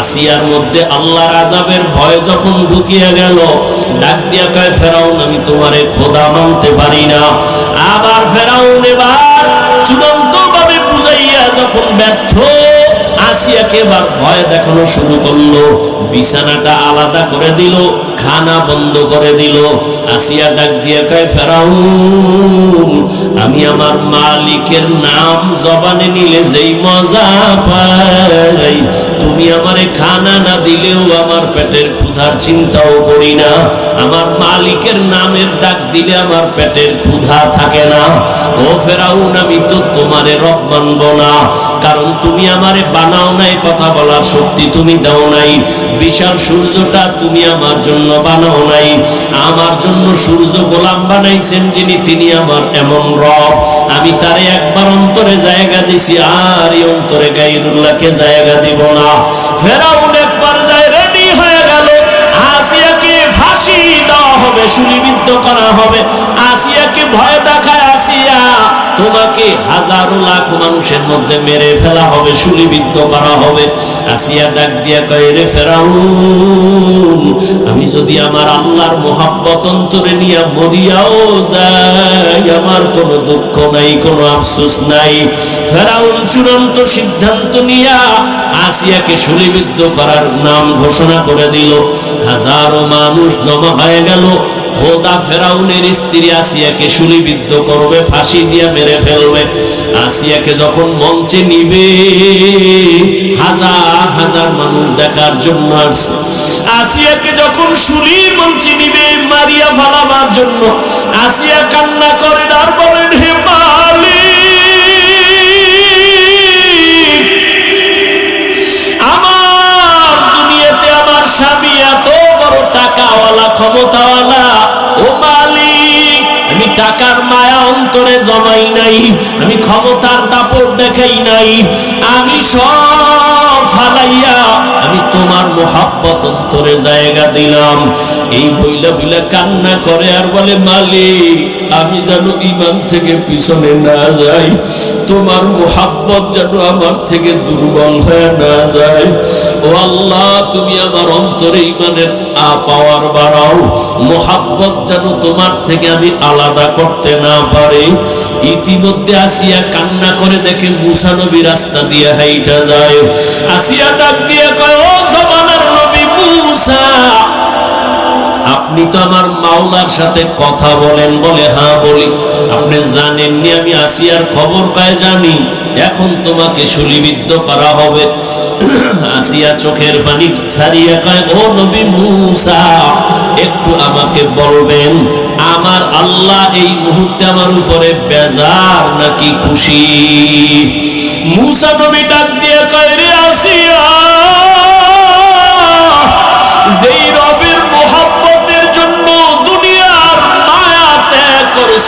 আসিয়ার মধ্যে আল্লাহর আজাবের ভয় যখন ঢুকিয়া গেল, ডাক দিয়া কয়, ফেরাউন, আমি তোমারে খোদা মানতে পারি না। আবার ফেরাউন এবার চূড়ান্ত ভাবে বুঝাইয়া যখন ব্যর্থ আসিয়াকে এবার ভয় দেখানো শুরু করল। বিছানাটা আলাদা করে দিল, খানা বন্ধ করে দিল। আসিয়া ডাক দিয়ে কয়, ফেরাউন, আমি আমার মালিকের নাম জবানে নিলে যেই মজা পাই। তুমি আমারে খানা না দিলেও আমার পেটের ক্ষুধার চিন্তাও করি না। আমার মালিকের নামের ডাক দিলে আমার পেটের ক্ষুধা থাকে না। ও ফেরাউন, আমি তো তোমারে রব মানব না। কারণ তুমি আমারে বানাও নাই, কথা বলার শক্তি তুমি দাও নাই। বিশাল সূর্যটা তুমি আমার জন্য বানাও নাই। আমার জন্য সূর্য গোলাম বানাইছেন যিনি, তিনি আমার এমন রব। আমি তারে একবার অন্তরে জায়গা দিছি, আর এই অন্তরে গাইরুল্লাহকে জায়গা দিব না। ফেরাউন একবার যায় রেডি হয়ে গেল। আসিয়াকে ফাঁসি দেওয়া হবে সুলিবিদ্ধ করা হবে। আসিয়াকে ভয় দেখায় আসিয়া তোমাকে হাজারো লাখ মানুষের মধ্যে মেরে ফেলা হবে সুলিবিদ্ধ করা হবে। আসিয়া ডাক দিয়া কয়ে, রে ফেরাউন, আমি যদি আমার আল্লাহর মোহাব্বত অন্তরে নিয়ে মরিয়াও যাই, আমার কোনো দুঃখ নাই, কোনো আফসোস নাই। ফেরাউন চূড়ান্ত সিদ্ধান্ত নিয়া আসিয়াকে সুলিবিদ্ধ করার নাম ঘোষণা করে দিল। হাজারো মানুষ জমা হয়ে গেল খোদা ফেরাউনের স্ত্রী আসিয়াকে সুলিবিদ্ধ করবে, ফাঁসি দিয়ে মেরে ফেলবে। আসিয়াকে যখন মঞ্চে নিবে, হাজার হাজার মানুষ দেখার জন্য আসছে। আসিয়াকে যখন সুলির মঞ্চে নিবে, মারিয়া ফালাবার জন্য। আসিয়া কান্না করে, আর বলেন, হে মালিক, আমার দুনিয়াতে আমার স্বামী এত বড় টাকাওয়ালা, ক্ষমতাওয়ালা জমাই নাই, আমি ক্ষমতার দাপট দেখাই নাই। আমি সব ফালাইয়া আমি তোমার মোহাব্বত অন্তরে জায়গা দিলাম। এই বইলা বইলা কান্না করে আর বলে, মালিক আমি যেন ইমান থেকে পিছনে না যাই, তোমার মোহাব্বত যেন আমার থেকে দুর্বল হয়ে না যায়। ও আল্লাহ, তুমি আমার অন্তরে ইমানের আ পাওয়ার বাড়াও। মোহাব্বত যেন তোমার থেকে আমি আলাদা করতে না পারে। ইতিমধ্যে আসিয়া কান্না করে দেখে মুসা নবী রাস্তা দিয়ে হাইটা যায়। আসিয়া ডাক দিয়ে কয় আপনি তো আমার মাওলার সাথে কথা বলেন বলে হ্যাঁ বলি। আপনি জানেননি আমি আসিয়ার খবর কয় জানি? এখন তোমাকে সুলিবিদ্ধ করা হবে। আসিয়া চোখের পানি ছাড়িয়ে কয়, ও নবী মুসা, একটু আমাকে বলবেন, আমার আল্লাহ এই মুহূর্তে আমার উপরে বেজার নাকি খুশি? মুসা নবী ডাক দিয়ে কয়, রে আসিয়া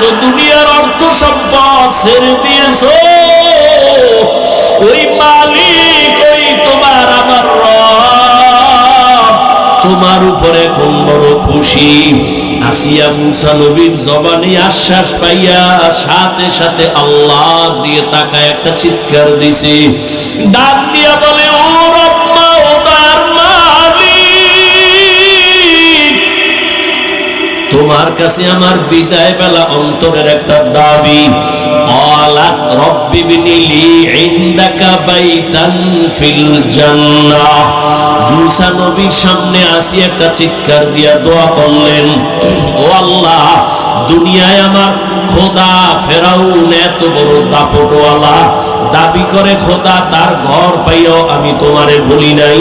করেছ দুনিয়ার অর্থ সম্পদ ছেড়ে দিয়েছ। ওই মালিক, ওই তোমার আমার রব। তোমার উপরে এখন বড় খুশি। আসিয়া মুসা নবীর জবানে আশ্বাস পাইয়া সাথে সাথে আল্লাহ দিয়ে তাকায় একটা চিৎকার দিছে। ডাক দিয়া তোমার কাছে আমার বিদায় বেলা অন্তরের একটা দাবি। আলাক রব্বি বিনিলি ইনদাকা বাইতান ফিল জান্নাহ। মুসা নবীর সামনে আসি একটা চিৎকার দিয়া দোয়া করলেন, ও আল্লাহ, দুনিয়ায় আমার খোদা ফেরাউন এত বড় দাপটওয়ালা, দাবি করে খোদা তার ঘর পাইও আমি তোমারে বলি নাই।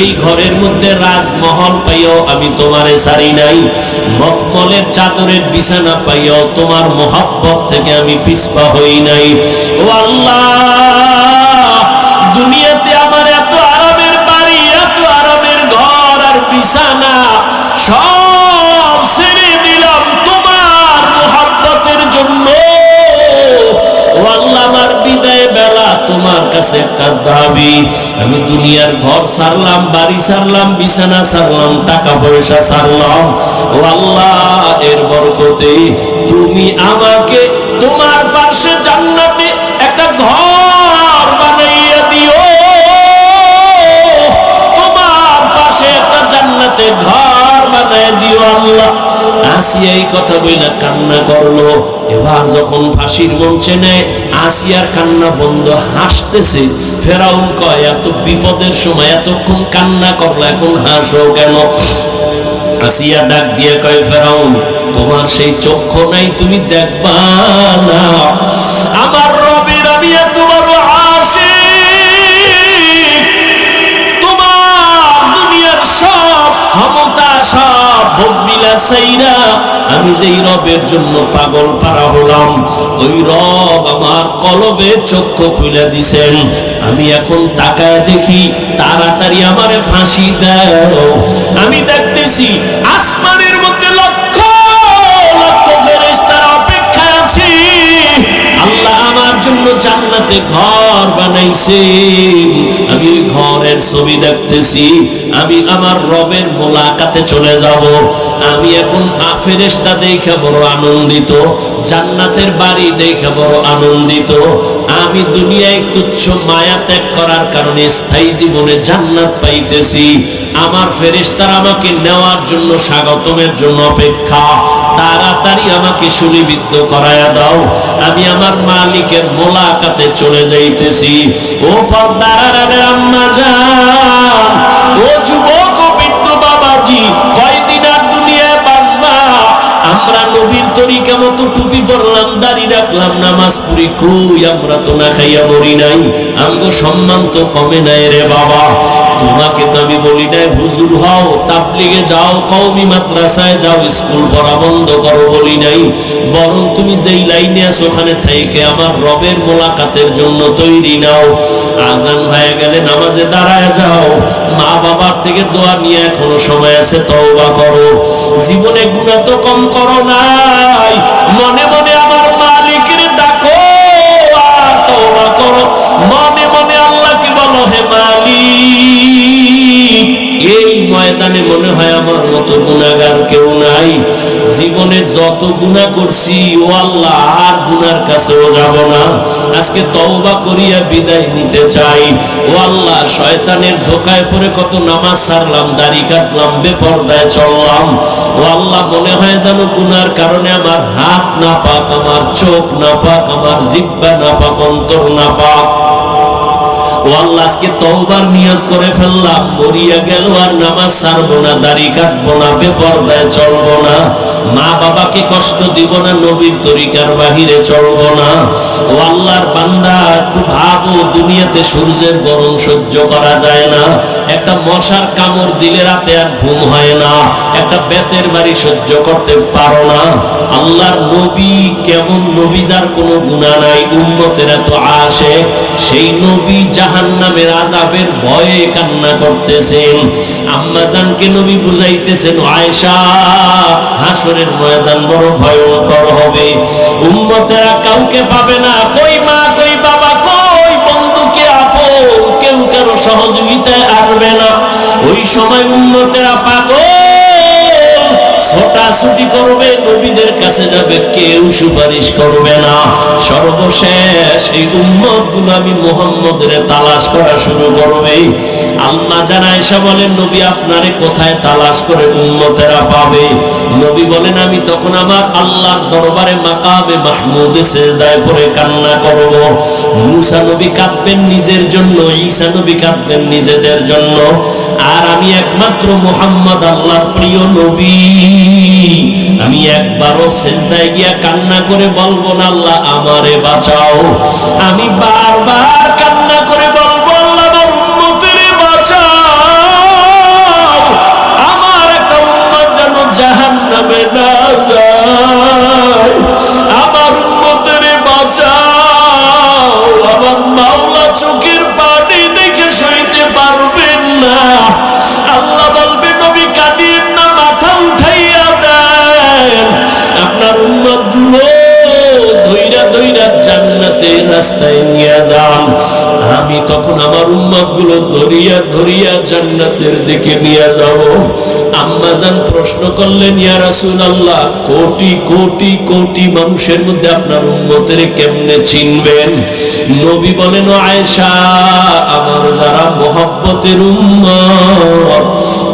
এই ঘরের মধ্যে রাজমহল পাইও আমি তোমারে সারি নাই। মখমলের চাদরের বিছানা পাইও তোমার মোহাব্বত থেকে আমি পিছপা হই নাই। ও আল্লাহ, দুনিয়াতে আমার এত আরবের বাড়ি, এত আরবের ঘর আর বিছানা, সব ছেড়ে দিলাম তোমার মোহাব্বতের জন্য। ও আল্লাহ, আমার তোমার কাছে একটা দাবি, আমি দুনিয়ার ঘর সারলাম, বাড়ি সারলাম, বিছানা সারলাম, টাকা পয়সা সারলাম। ও আল্লাহ, এর বরকতে তুমি আমাকে তোমার পাশে জান্নাতে একটা ঘর বানাইয়া দিও। তোমার পাশে একটা জান্নাতে ঘর বানাই দিও আল্লাহ। আসিয়া এই কথা বইলা কান্না করল। এবার যখন ফাঁসির মঞ্চে নেয়, আসিয়ার কান্না বন্ধ হাসতেছে। ফেরাউন কয়, এত বিপদের সময় এতক্ষণ কান্না করল, এখন হাসো কেন? আসিয়া ডাক দিয়ে কয়, ফেরাউন, তোমার সেই চক্ষু নাই, তুমি দেখবা না। আমার রবের আমি আমি যেই রবের জন্য পাগল পারা হলাম, ওই রব আমার কলবে চক্ষু খুলে দিছেন। আমি এখন তাকায় দেখি, তাড়াতাড়ি আমারে ফাঁসি দাও। আমি দেখতেছি আসমানের মধ্যে লক্ষ লক্ষ ফেরেশতার অপেক্ষায় আছি। আল্লাহ আমার জন্য জান্নাতে ঘর বানাইছে। আমি ঘরের ছবি দেখতেছি। আমি আমার রবের মোলাকাতে চলে যাব। আমি এখন ফেরেস্তা দেখে বড় আনন্দিত। জান্নাতের বাড়ি দেখে বড় আনন্দিত। আমি দুনিয়ায় তুচ্ছ মায়া ত্যাগ করার কারণে স্থায়ী জীবনে জান্নাত পাইতেছি। আমার ফেরেস্তার আমাকে নেওয়ার জন্য, স্বাগতমের জন্য অপেক্ষা। তাড়াতাড়ি আমাকে সুলিবিদ্ধ করায়া দাও। আমি আমার মালিকের মোলাকাতে চলে যাইতেছি। ও পর্দারানের আম্মা যান ও যুবক ও বাবাজি কয়দিন নবীর তরিকা মতো টুপি পরলাম, দাড়ি রাখলাম, নামাজ পড়ি, কই আমরা তো না খাইয়া মরি নাই। আঙ্গ সম্মান তো কমে নাই রে বাবা। তোমাকে তো আমি বলি নাই, হুজুর হও, তাবলিগে যাও, কওমি মাদ্রাসায় যাও, স্কুল পড়া বন্ধ করো বলি নাই। বরং তুমি যেই লাইনে আছো, ওখানে থেকে আমার রবের মোলাকাতের জন্য তৈরি নাও। আজান হয়ে গেলে নামাজে দাঁড়ায় যাও। মা বাবার থেকে দোয়া নিয়ে এখনও সময় আছে, তওবা করো। জীবনে গুণা তো কম করো নাই। মনে মনে আমার মালিকের ডাকো, আর তোমা করো। মনে মনে আল্লাহকে বলো, হে মালিক, এই ময়দানে মনে হয় আমার মতো গুণাগার কেউ নাই। জীবনে যত গুণা করছি, ও আল্লাহ, আর গুনার কাছেও যাব না। আজকে তওবা করিয়া বিদায় নিতে চাই। ও আল্লাহ, শয়তানের ধোকায় পড়ে কত নামাজ সারলাম, দাড়ি কাটলাম, বেপরদায় চললাম। ও আল্লাহ, মনে হয় যেন গুনার কারণে আমার হাত না পাক আমার চোখ না পাক আমার জিব্বা না পাক অন্তর না পাক তওবার নিয়ত করে ফেললাম। মরিয়া গেল আর নামাজ ছাড়বো না, দাড়ি কাটবো না চলবো না। মা বাবাকে কষ্ট দিব না, নবীর তরিকার বাহিরে চলবো না। ও আল্লাহর বান্দা, একটু ভাবো, দুনিয়াতে সূর্যের গরম সহ্য করা যায় না। একটা মশার কামড় দিলে রাতে আর ঘুম হয় না। একটা বেতের বাড়ি সহ্য করতে পারো না। আল্লাহর নবী কেমন নবী যার কোনো গুণা নাই, উম্মতের এত আসে। সেই নবী জাহান নামের আজাবের ভয়ে কান্না করতেছেন। আম্মাজানকে নবী বুঝাইতেছেন হাসরের ময়দান বড় ভয়ঙ্কর হবে। কাউকে পাবে না। কই মা, কই বাবা, কই বন্ধুকে আপন? কেউ কারও সহযোগিতায় আসবে না। ওই সময় উন্নতেরা পাগল ছোটাছুটি করবে, নবীদের কাছে যাবে, কেউ সুপারিশ করবে না। সর্বশেষ এই উম্মত মোহাম্মদের তালাশ করা শুরু করবে। আল্লাহ এসে বলেন, নবী আপনারে কোথায় তালাশ করে পাবে? নবী বলেন, আমি তখন আমার আল্লাহর দরবারে মাকাবে মাহমুদে সেজদায় কান্না করব। মুসা নবী কাঁদবেন নিজের জন্য, ঈসা নবী কাঁদবেন নিজেদের জন্য। আর আমি একমাত্র মোহাম্মদ আল্লাহর প্রিয় নবী। আমি একবারও সেজদায় গিয়া কান্না করে বলব না, আল্লাহ আমারে বাঁচাও। আমি বারবার কান্না করে বলব, আল্লাহ আমার উন্মতের বাঁচাও। আমার একটা উন্মত যেন জাহান নামে না যায়। আমার উন্মতের বাঁচাও। আমার মাওলা চোখের পানি দেখে সইতে পারবেন না। রাস্তায় নিয়ে যান আমি তখন আমার উম্মতগুলো ধরিয়া ধরিয়া জান্নাতের দিকে নিয়ে যাব। আম্মাজান প্রশ্ন করলেন, ইয়া রাসূলুল্লাহ, কোটি কোটি কোটি মানুষের মধ্যে আপনার উম্মতের কেমনে চিনবেন? নবী বলেন আয়েশা, আমার যারা মোহাব্বতের উম্মত,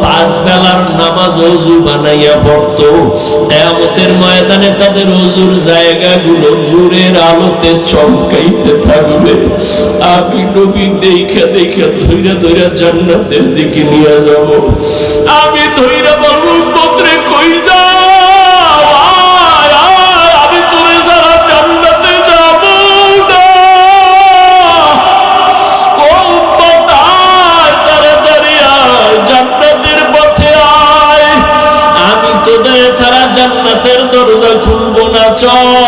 পাঁচ বেলার নামাজ অজু বানাইয়া পড়তো। কেয়ামতের ময়দানে তাদের অজুর জায়গাগুলো নূরের আলোতে চমকাইতে থাকবে। আমি নবী দেখা দেখা ধৈরা ধৈরা জান্নাতের দিকে নিয়ে যাব। আমি ধৈরা বলব পত্রে কই তোদের সারা জান্নাতের দরজা খুলবো না, চল।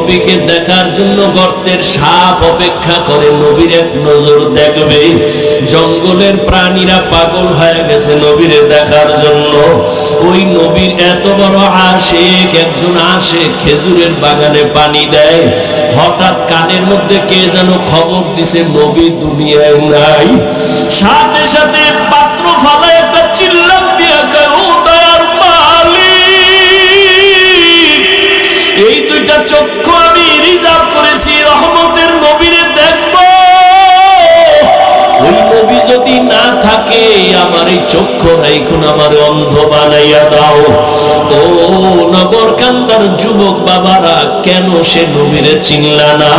নবীকে দেখার জন্য গর্তের সাপ অপেক্ষা করে নবীর এক নজর দেখবে। জঙ্গলের প্রাণীরা পাগল হয়ে গেছে নবীরে দেখার জন্য। ওই নবীর এত বড় আশেক, একজন আসে খেজুরের বাগানে পানি দেয়। হঠাৎ কানের মধ্যে কে যেন খবর দিছে, নবী দুনিয়ায় নাই। সাথে সাথে পাত্র ফালায় একটা চিল্লাল দিয়া কয়, ও দয়ার মালিক! এই দুইটা চক্ষু আমার এই রাইখুন আমার অন্ধ বানাইয়া দাও। ও নগর কান্দার যুবক বাবারা, কেন সে নবীরে চিনলা না?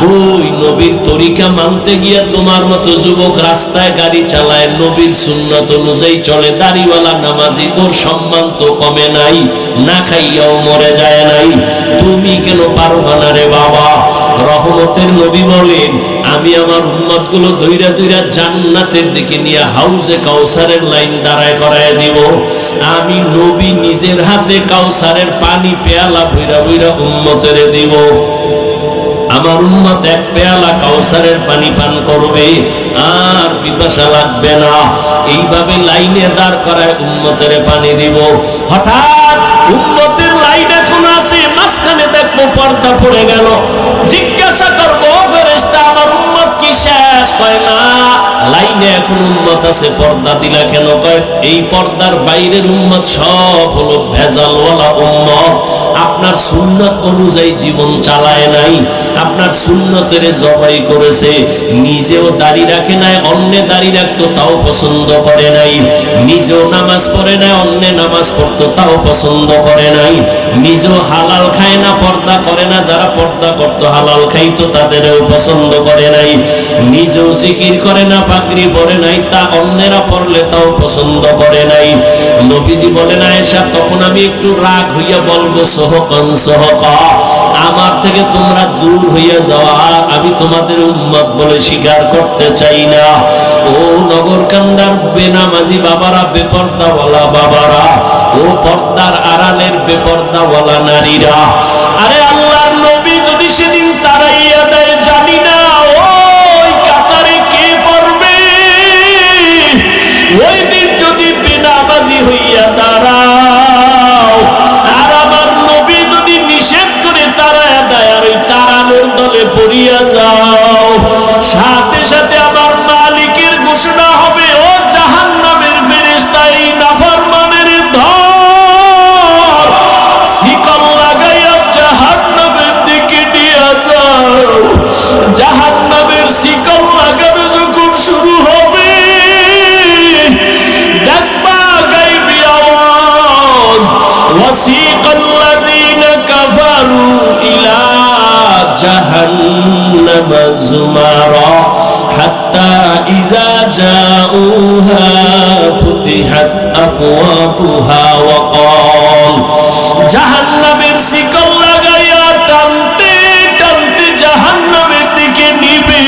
কই নবীর তরিকা মানতে গিয়া তোমার মতো যুবক রাস্তায় গাড়ি চালায়, নবীর সুন্নত অনুযায়ী চলে, দাড়িওয়ালা নামাজি, ওর সম্মান তো কমে নাই, না খাইয়াও মরে যায় নাই। তুমি কেন পারবা না রে বাবা? রহমতের নবী বলেন, আমি আমার উম্মতগুলো দৈরা দৈরা জান্নাতের দিকে নিয়ে হাউজে কাউসারের লাইন দাঁড়ায় করায় দিব। আমি নবী নিজের হাতে কাউসারের পানি পেয়ালা ভৈরা ভৈরা উম্মতের দিব। আমার উম্মত এক পেয়ালা কাউসারের পানি পান করবে, আর পিপাসা লাগবে না। এইভাবে লাইনে দাঁড় করায় উম্মতের পানি দিব। হঠাৎ উম্মতের লাইন এখন আছে, মাঝখানে দেখব পর্দা পড়ে গেল। লাইনে এখন উম্মত আছে পর্দা দিলা কেন? কয়, এই পর্দার বাইরের উম্মত সব হলো ভেজালওয়ালা উম্মত। আপনার সুন্নত অনুযায়ী জীবন চালায় নাই, আপনার সুন্নতের জবাই করেছে, নিজেও দাড়ি রাখে নাই, অন্যে দাড়ি রাখতো, তাও পছন্দ করে নাই। নিজেও নামাজ পড়ে নাই, অন্যে নামাজ পড়তো, তাও পছন্দ করে নাই। নিজেও হালাল খায় না, পর্দা করে না, যারা পর্দা করতো, হালাল খাইতো, তাদেরও পছন্দ করে নাই। নিজেও জিকির করে না, পাগড়ি পরে নাই, তা অন্যেরা পড়লে তাও পছন্দ করে নাই। নবীজি বলেন আয়েশা তখন আমি একটু রাগ হইয়া বলব, সহকন, সহক। আমার থেকে তোমরা দূর হইয়া যাওয়া আমি তোমাদের উম্মত বলে স্বীকার করতে চাই না। ও নগর কান্দার বেনামাজি বাবারা, বেপর্দাওয়ালা বাবারা, ও পর্দার আড়ালের বেপর্দাওয়ালা নারীরা। আরে আল্লাহর নবী যদি সেদিন তারাইয়া সাথে সাথে فتحت أبوابها وقال জাহান্নামের শিকল লাগাইয়া টানতে টানতে জাহান্নামের দিকে নিবে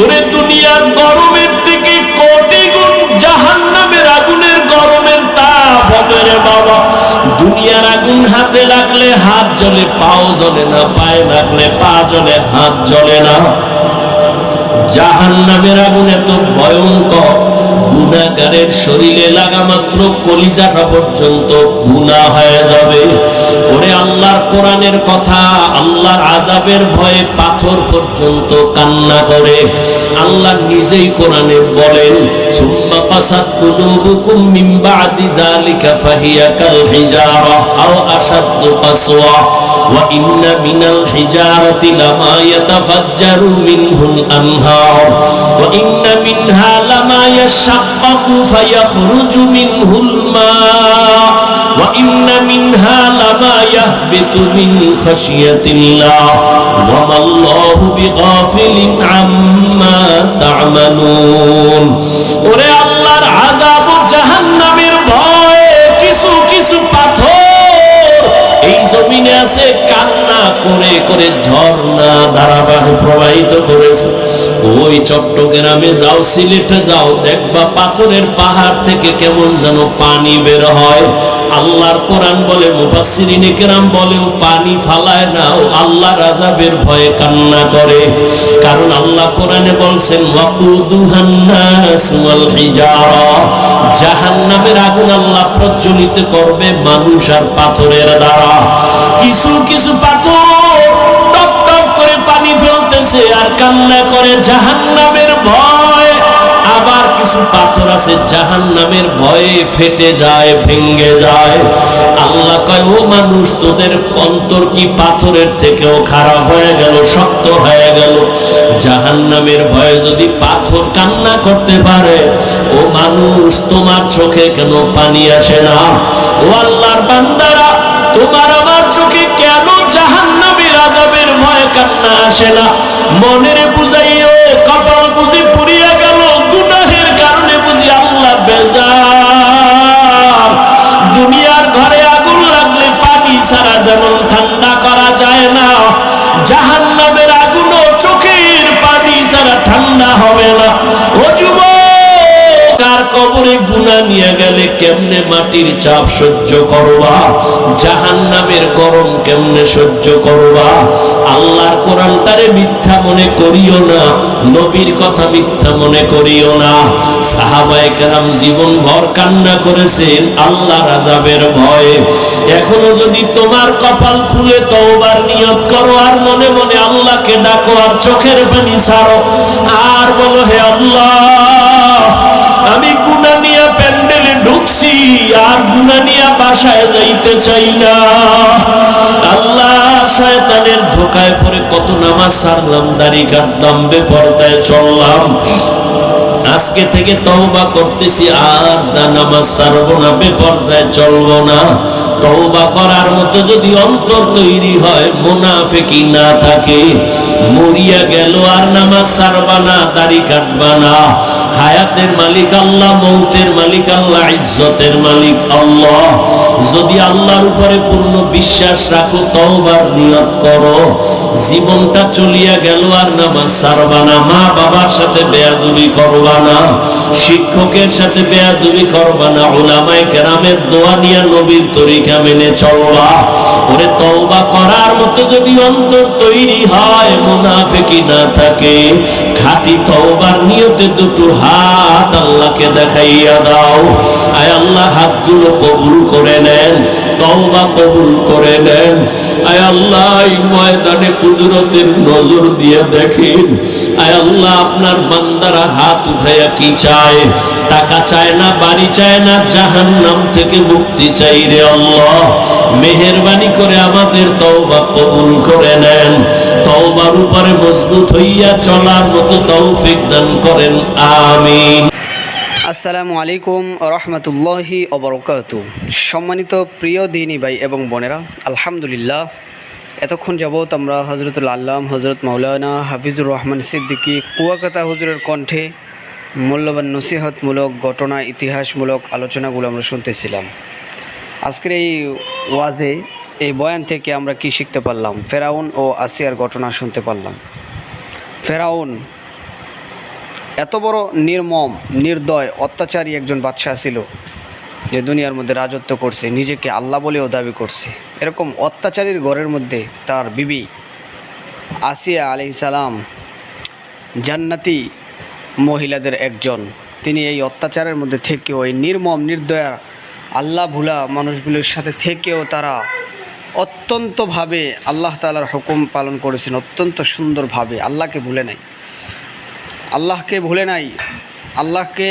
ওরে দুনিয়ার গরমের থেকে কোটি গুণ জাহান্নামের আগুনের গরমের তাপ হবে রে বাবা দুনিয়ার আগুন হাতে লাগলে হাত জ্বলে পাও জ্বলে না পায়ে লাগলে পা জ্বলে হাত জ্বলে না জাহান নামের আগুন এত ভয়ঙ্কর। গুণাগারের শরীরে লাগা মাত্র কলিজাটা পর্যন্ত গুণা হয়ে যাবে। ওরে আল্লাহর কোরআনের কথা, আল্লাহর আজাবের ভয়ে পাথর পর্যন্ত কান্না করে। আল্লাহ নিজেই কোরআনে বলেন, সুম্মা কাসাত কুলুবুকুম মিন বাদি যালিকা ফাহিয়া কাল হিজারা আও আশাদ্দু কাসওয়া। ওয়া ইন্না মিনাল হিজারাতি লামা ইয়াতাফাজ্জারু মিনহুল আনহার। ওয়া ইন্না মিনহা লামা ইয়াশাক্কাকু ফায়াখরুজু মিনহুল মা। ওয়া ইন্না মিনহা লামা لما يهبط من خشية الله وما الله بغافل عما تعملون ওরে আল্লাহর আযাব ও জাহান্নামের ভয় কিছু কিছু পাথর এই জমিনে আছে কান্না করে করে ঝর্ণা ধারাবাহিক প্রবাহিত করেছে ওই চট্টগ্রামে যাও, সিলেটে যাও, দেখবা পাথরের পাহাড় থেকে কেমন যেন পানি বের হয়। আল্লাহর কোরআন বলে, মুফাসসিরিন কেরাম বলেও পানি ফালায় না, ও আল্লাহ রাজাবের ভয়ে কান্না করে। কারণ আল্লাহ কোরআনে বলছেন জাহান্নামের আগুন আল্লাহ প্রজ্বলিত করবে মানুষ আর পাথরের দ্বারা। কিছু কিছু পাথর টপ টপ করে পানি ফেলতেছে আর কান্না করে জাহান্নামের ভয়। আবার কিছু পাথর আছে জাহান নামের ভয়ে ফেটে যায় ভেঙ্গে যায়। আল্লাহ কয়, ও মানুষ, তোদের অন্তর কি পাথরের থেকেও খারাপ হয়ে গেল, শক্ত হয়ে গেল? জাহান নামের ভয়ে যদি পাথর কান্না করতে পারে, ও মানুষ, তোমার চোখে কেন পানি আসে না? ও আল্লাহর বান্দারা, তোমার আমার চোখে কেন জাহান নামের আজাবের ভয় কান্না আসে না। মনের বুঝাইও, কপাল বুঝি পুড়িয়া গেল, গুনাহের কারণে বুঝি আল্লাহ বেজার। দুনিয়ার ঘরে আগুন লাগলে পানি ছাড়া যেমন ঠান্ডা করা যায় না জাহান নামের আগুনও চোখের পানি ছাড়া ঠান্ডা হবে না। ও যুবক কার কবরে গুণা নিয়ে গেলে কেমনে মাটির চাপ সহ্য করবা? জাহান নামের গরম কেমনে সহ্য করবা? আল্লাহর কোরআনটারে মিথ্যা মনে করিও না, নবীর কথা মিথ্যা মনে করিও না। সাহাবায়ে কেরাম জীবন ভর কান্না করেছেন, আল্লাহ রাজাবের ভয়ে। এখনও যদি তোমার কপাল খুলে তওবার নিয়ত করো, আর মনে মনে আল্লাহকে ডাকো, আর চোখের পানি ছাড়ো, আর বলো, হে আল্লাহ আমি গুনা নিয়ে প্যান্ডেলে ঢুকছি, আর গুনা নিয়ে বাসায় যাইতে চাই না। আল্লাহ শয়তানের ধোকায় পড়ে কত নামাজ সারলাম, দাড়ি কাটলাম, বেপরদায় চললাম। আজকে থেকে তওবা করতেছি, আর না নামাজ ছাড়বো না, বেপরদায় চলবো না। তওবা করার মতো যদি অন্তর তৈরি হয় মুনাফিকি না থাকে। মরিয়া গেল, আর নামাজ ছাড়বা না, দাড়ি কাটবা না। হায়াতের মালিক আল্লাহ, মৌতের মালিক আল্লাহ, ইজ্জতের মালিক আল্লাহ। যদি আল্লাহর উপরে পূর্ণ বিশ্বাস রাখো, তওবার নিয়ত করো। জীবনটা চলিয়া গেল আর নামাজ ছাড়বা না। মা বাবার সাথে বেয়াদুবি করবা না, শিক্ষকের সাথে বেয়াদুবি করবা না ওলামায়ে কেরামের দোয়া নিয়ে নবীর তরিকা মেনে চলবা। ওরে তওবা করার মতো যদি অন্তর তৈরি হয় মুনাফিকি না থাকে। খাঁটি তওবার নিয়তে দুটো হাত আল্লাহকে দেখাইয়া দাও। আয় আল্লাহ, হাতগুলো কবুল করে নেন, তওবা কবুল করে নেন। আয় আল্লাহ, এই ময়দানে কুদরতের নজর দিয়ে দেখেন। আয় আল্লাহ, আপনার বান্দারা হাত উঠাইয়া কি চায়? টাকা চায় না, বাড়ি চায় না, জাহান্নাম থেকে মুক্তি চাই রে আল্লাহ। মেহেরবানি করে আমাদের তওবা কবুল করে নেন। তওবার উপরে মজবুত হইয়া চলার মতো তৌফিক দান করেন, আমিন। আসসালামু আলাইকুম রহমতুল্লাহি অবরকাত সম্মানিত প্রিয় দিনী ভাই এবং বোনেরা, আলহামদুলিল্লাহ, এতক্ষণ যাবৎ আমরা হজরতুল আল্লাম হজরত মাওলানা হাফিজুর রহমান সিদ্দিকী কুয়াকাতা হুজুরের কণ্ঠে মূল্যবান নসিহতমূলক ঘটনা, ইতিহাসমূলক আলোচনাগুলো আমরা শুনতেছিলাম। আজকের এই ওয়াজে, এই বয়ান থেকে আমরা কি শিখতে পারলাম? ফেরাউন ও আসিয়ার ঘটনা শুনতে পারলাম। ফেরাউন এত বড় নির্মম, নির্দয়, অত্যাচারী একজন বাদশাহ ছিল যে দুনিয়ার মধ্যে রাজত্ব করছে, নিজেকে আল্লাহ বলেও দাবি করছে। এরকম অত্যাচারীর ঘরের মধ্যে তার বিবি আসিয়া আলি সালাম জান্নাতি মহিলাদের একজন। তিনি এই অত্যাচারের মধ্যে থেকেও, এই নির্মম, নির্দয়া, আল্লাহ ভুলা মানুষগুলির সাথে থেকেও তারা অত্যন্তভাবে আল্লাহ তালার হুকুম পালন করেছেন, অত্যন্ত সুন্দরভাবে, আল্লাহকে ভুলে নাই। আল্লাহকে ভুলে নাই, আল্লাহকে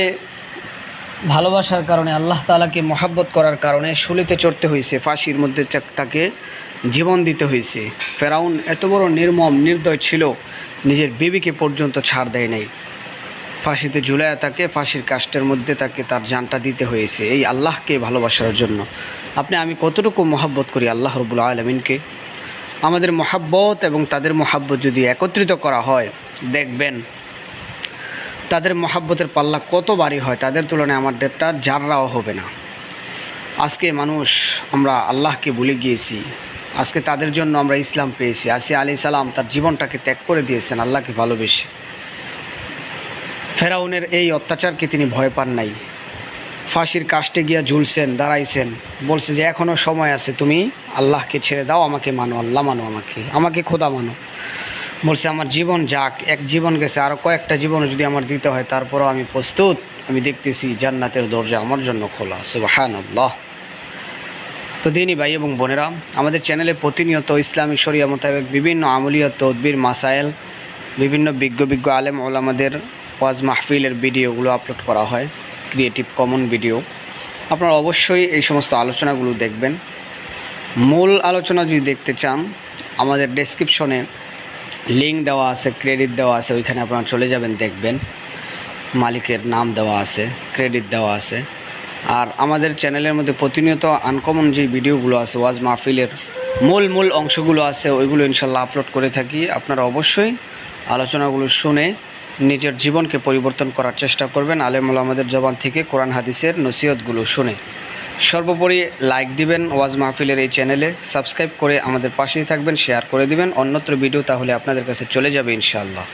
ভালোবাসার কারণে, আল্লাহ তালাকে মহাব্বত করার কারণে শুলিতে চড়তে হয়েছে ফাঁসির মধ্যে তাকে জীবন দিতে হয়েছে ফেরাউন এত বড় নির্মম, নির্দয় ছিল, নিজের বেবিকে পর্যন্ত ছাড় দেয় নাই। ফাঁসিতে ঝুলায় তাকে, ফাঁসির কাষ্টের মধ্যে তাকে তার জানটা দিতে হয়েছে এই আল্লাহকে ভালোবাসার জন্য। আপনি, আমি কতটুকু মহাব্বত করি আল্লাহ রবুল্লা আলমিনকে? আমাদের মহাব্বত এবং তাদের মহাব্বত যদি একত্রিত করা হয়, দেখবেন তাদের মহাব্বতের পাল্লা কত বাড়ি হয় তাদের তুলনায় আমাদেরটা জাররাও হবে না। আজকে মানুষ, আমরা আল্লাহকে ভুলে গিয়েছি। আজকে তাদের জন্য আমরা ইসলাম পেয়েছি। আসি আলি সালাম তার জীবনটাকে ত্যাগ করে দিয়েছেন, আল্লাহকে ভালোবেসে। ফেরাউনের এই অত্যাচারকে তিনি ভয় পান নাই। ফাঁসির কাষ্টে গিয়া ঝুলছেন, দাঁড়াইছেন। বলছে যে এখনও সময় আছে, তুমি আল্লাহকে ছেড়ে দাও, আমাকে মানো, আল্লাহ মানো আমাকে আমাকে খোদা মানো। বলছে, আমার জীবন যাক, এক জীবন গেছে আরও কয়েকটা জীবন যদি আমার দিতে হয়, তারপরও আমি প্রস্তুত। আমি দেখতেছি জান্নাতের দরজা আমার জন্য খোলা। সুবাহান আল্লাহ তো দিনী ভাই এবং বোনেরা, আমাদের চ্যানেলে প্রতিনিয়ত ইসলামী শরিয়া মোতাবেক বিভিন্ন আমলীয় তদবির মাসাইল বিভিন্ন বিজ্ঞ বিজ্ঞ আলেম ওলামাদের ওয়াজ মাহফিলের ভিডিওগুলো আপলোড করা হয় ক্রিয়েটিভ কমন ভিডিও। আপনারা অবশ্যই এই সমস্ত আলোচনাগুলো দেখবেন। মূল আলোচনা যদি দেখতে চান, আমাদের ডেসক্রিপশনে লিঙ্ক দেওয়া আছে ক্রেডিট দেওয়া আছে, ওইখানে আপনারা চলে যাবেন, দেখবেন। মালিকের নাম দেওয়া আছে ক্রেডিট দেওয়া আছে। আর আমাদের চ্যানেলের মধ্যে প্রতিনিয়ত আনকমন যে ভিডিওগুলো আছে, ওয়াজ মাহফিলের মূল মূল অংশগুলো আছে, ওইগুলো ইনশাল্লাহ আপলোড করে থাকি। আপনারা অবশ্যই আলোচনাগুলো শুনে নিজের জীবনকে পরিবর্তন করার চেষ্টা করবেন। আলেমুল আমাদের জবান থেকে কোরআন হাদিসের নসিহতগুলো শুনে। সর্বোপরি লাইক দিবেন ওয়াজ মাহফিলের এই চ্যানেলে সাবস্ক্রাইব করে আমাদের পাশেই থাকবেন শেয়ার করে দিবেন। অন্যত্র ভিডিও তাহলে আপনাদের কাছে চলে যাবে ইনশাআল্লাহ।